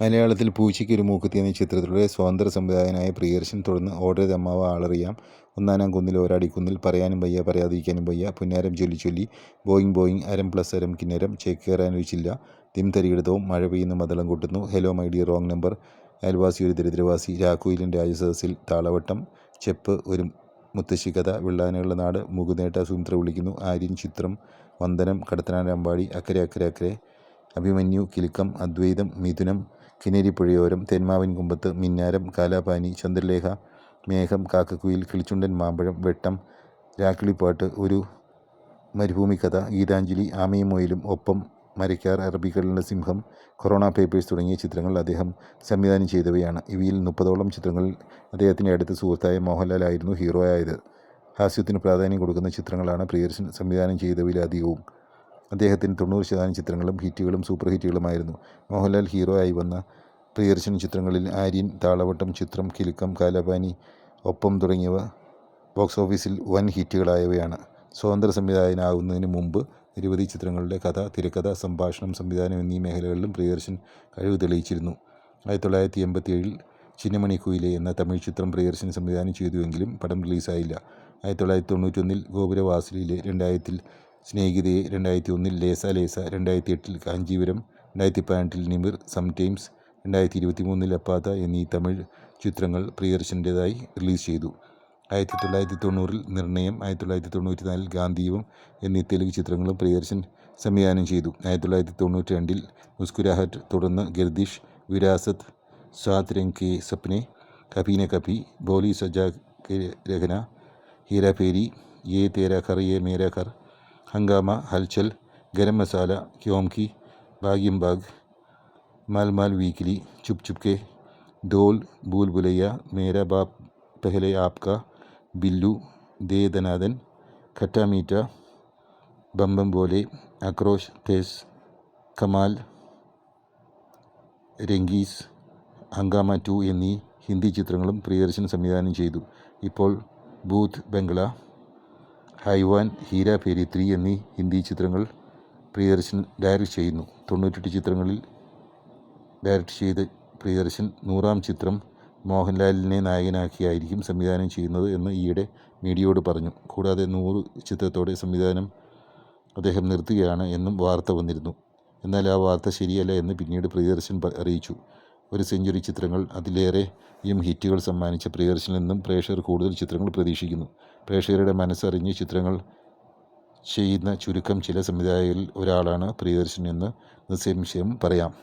മലയാളത്തിൽ പൂച്ചയ്ക്ക് ഒരു മൂക്കുത്തി എന്ന ചിത്രത്തിലൂടെ സ്വാതന്ത്ര്യ സംവിധായകനായ പ്രിയർശൻ തുടർന്ന് ഓടരുത് അമ്മാവ ആളറിയാം. ഒന്നാനാം കുന്നിൽ ഒരാടിക്കുന്നിൽ പറയാനും വയ്യ പറയാതിരിക്കാനും വയ്യ. പുന്നാരം ചൊല്ലി ചൊല്ലി ബോയിങ് ബോയിങ് അരം പ്ലസ് അരം കിന്നരം ചേക്കേറാനൊഴിച്ചില്ല തിം തരികിടതവും മഴ പെയ്യുന്ന മതളം കൊട്ടുന്നു. Hello my dear wrong number. അയൽവാസി ഒരു ദരിദ്രവാസി. രാഘുയിലൻ രാജസദസ്സിൽ താളവട്ടം. ചെപ്പ് ഒരു മുത്തശ്ശിക്കഥ വെള്ളാനുള്ള നാട്. മുകുനേട്ട സുമിത്ര വിളിക്കുന്നു. ആര്യൻ ചിത്രം. വന്ദനം. കടത്തനാട് അമ്പാടി. അക്കരെ അക്കരെ അക്കരെ. അഭിമന്യു കിലുക്കം. അദ്വൈതം. മിഥുനം. കിനരിപ്പുഴയോരം തെന്മാവിൻ കുമ്പത്ത് മിന്നാരം കാലാപാനി ചന്ദ്രലേഖ മേഘം കാക്കക്കുയിൽ കിളിച്ചുണ്ടൻ മാമ്പഴം വെട്ടം രാക്കിളിപ്പാട്ട് ഒരു മരുഭൂമിക്കഥ ഗീതാഞ്ജലി ആമയും മൊയിലും ഒപ്പം മരയ്ക്കാർ അറബിക്കടലിന്റെ സിംഹം കൊറോണ പേപ്പേഴ്സ് തുടങ്ങിയ ചിത്രങ്ങൾ അദ്ദേഹം സംവിധാനം ചെയ്തവയാണ്. ഇവയിൽ മുപ്പതോളം ചിത്രങ്ങളിൽ അദ്ദേഹത്തിന്റെ അടുത്ത സുഹൃത്തായ മോഹൻലാലായിരുന്നു ഹീറോ ആയത് ഹാസ്യത്തിന് പ്രാധാന്യം കൊടുക്കുന്ന ചിത്രങ്ങളാണ് പ്രിയദർശൻ സംവിധാനം ചെയ്തവയിലധികവും അദ്ദേഹത്തിന് തൊണ്ണൂറ് ശതമാനം ചിത്രങ്ങളും ഹിറ്റുകളും സൂപ്പർ ഹിറ്റുകളുമായിരുന്നു. മോഹൻലാൽ ഹീറോ ആയി വന്ന പ്രിയദർശൻ ചിത്രങ്ങളിൽ ആര്യൻ താളവട്ടം ചിത്രം കിലുക്കം കാലാപാനി ഒപ്പം തുടങ്ങിയവ ബോക്സ് ഓഫീസിൽ വൻ ഹിറ്റുകളായവയാണ്. സ്വതന്ത്ര സംവിധായകനാകുന്നതിന് മുമ്പ് നിരവധി ചിത്രങ്ങളുടെ കഥ തിരക്കഥ സംഭാഷണം സംവിധാനം എന്നീ മേഖലകളിലും പ്രിയദർശൻ കഴിവ് തെളിയിച്ചിരുന്നു. ആയിരത്തി തൊള്ളായിരത്തി എൺപത്തി ഏഴിൽ ചിന്നമണി കുയിലെ എന്ന തമിഴ് ചിത്രം പ്രിയദർശൻ സംവിധാനം ചെയ്തുവെങ്കിലും പടം റിലീസായില്ല. ആയിരത്തി തൊള്ളായിരത്തി തൊണ്ണൂറ്റൊന്നിൽ ഗോപുരവാസിലെ രണ്ടായിരത്തിൽ സ്നേഹിതയെ രണ്ടായിരത്തി ഒന്നിൽ ലേസ ലേസ രണ്ടായിരത്തി എട്ടിൽ കാഞ്ചീപുരം രണ്ടായിരത്തി പതിനെട്ടിൽ നിമിർ സംടൈംസ് രണ്ടായിരത്തി ഇരുപത്തി മൂന്നിൽ അപ്പാത്ത എന്നീ തമിഴ് ചിത്രങ്ങൾ പ്രിയദർശന്റേതായി റിലീസ് ചെയ്തു. ആയിരത്തി തൊള്ളായിരത്തി തൊണ്ണൂറിൽ നിർണയം ആയിരത്തി തൊള്ളായിരത്തി തൊണ്ണൂറ്റി നാലിൽ ഗാന്ധിയും എന്നീ തെലുങ്ക് ചിത്രങ്ങളും പ്രിയദർശൻ സംവിധാനം ചെയ്തു. ആയിരത്തി തൊള്ളായിരത്തി തൊണ്ണൂറ്റി രണ്ടിൽ മുസ്കുരാഹറ്റ് തുടർന്ന് ഗർദിഷ് വിരാസത്ത് സാത് രംഗ് കെ സപ്നെ കപീന കപി ബോലി സജാ രഹന ഹീരാഫേരി യേ തേരാ ഘർ യേ മേരാ ഘർ ഹംഗാമ ഹൽച്ചൽ ഗരം മസാല ക്യോംകി ഭാഗ്യം ബാഗ് മാൽമാൽ മാൽ വീക്കിലി ചുപ് ചുപ്കെ ദോൽ ഭൂൽ ഭുലയ്യ മേരാ ബാപ് പെഹലെ ആപ്ക ബില്ലു ദേ ധനാദൻ ഖട്ടാമീറ്റ ബമ്പം പോലെ അക്രോഷ് തേസ് കമാൽ രംഗീസ് ഹംഗാമ ടു എന്നീ ഹിന്ദി ചിത്രങ്ങളും പ്രിയദർശൻ സംവിധാനം ചെയ്തു. ഇപ്പോൾ ബൂത്ത് ബംഗ്ല. ഹൈവാൻ ഹീര ഫേരി ത്രീ എന്നീ ഹിന്ദി ചിത്രങ്ങൾ പ്രിയദർശൻ ഡയറക്റ്റ് ചെയ്യുന്നു. തൊണ്ണൂറ്റെട്ട് ചിത്രങ്ങളിൽ ഡയറക്റ്റ് ചെയ്ത പ്രിയദർശൻ നൂറാം ചിത്രം മോഹൻലാലിനെ നായകനാക്കിയായിരിക്കും സംവിധാനം ചെയ്യുന്നത് എന്ന് ഈയിടെ മീഡിയയോട് പറഞ്ഞു. കൂടാതെ നൂറ് ചിത്രത്തോടെ സംവിധാനം അദ്ദേഹം നിർത്തുകയാണ് എന്നും വാർത്ത വന്നിരുന്നു. എന്നാൽ ആ വാർത്ത ശരിയല്ല എന്ന് പിന്നീട് പ്രിയദർശൻ അറിയിച്ചു. ഒരു സെഞ്ചുറി ചിത്രങ്ങൾ. അതിലേറെ അതിലേറെയും ഹിറ്റുകൾ സമ്മാനിച്ച പ്രിയദർശനിൽ നിന്നും പ്രേക്ഷകർ കൂടുതൽ ചിത്രങ്ങൾ പ്രതീക്ഷിക്കുന്നു. പ്രേക്ഷകരുടെ മനസ്സറിഞ്ഞ് ചിത്രങ്ങൾ ചെയ്യുന്ന ചുരുക്കം ചില സംവിധായകരിൽ ഒരാളാണ് പ്രിയദർശൻ എന്ന് നിസ്സംശയം പറയാം.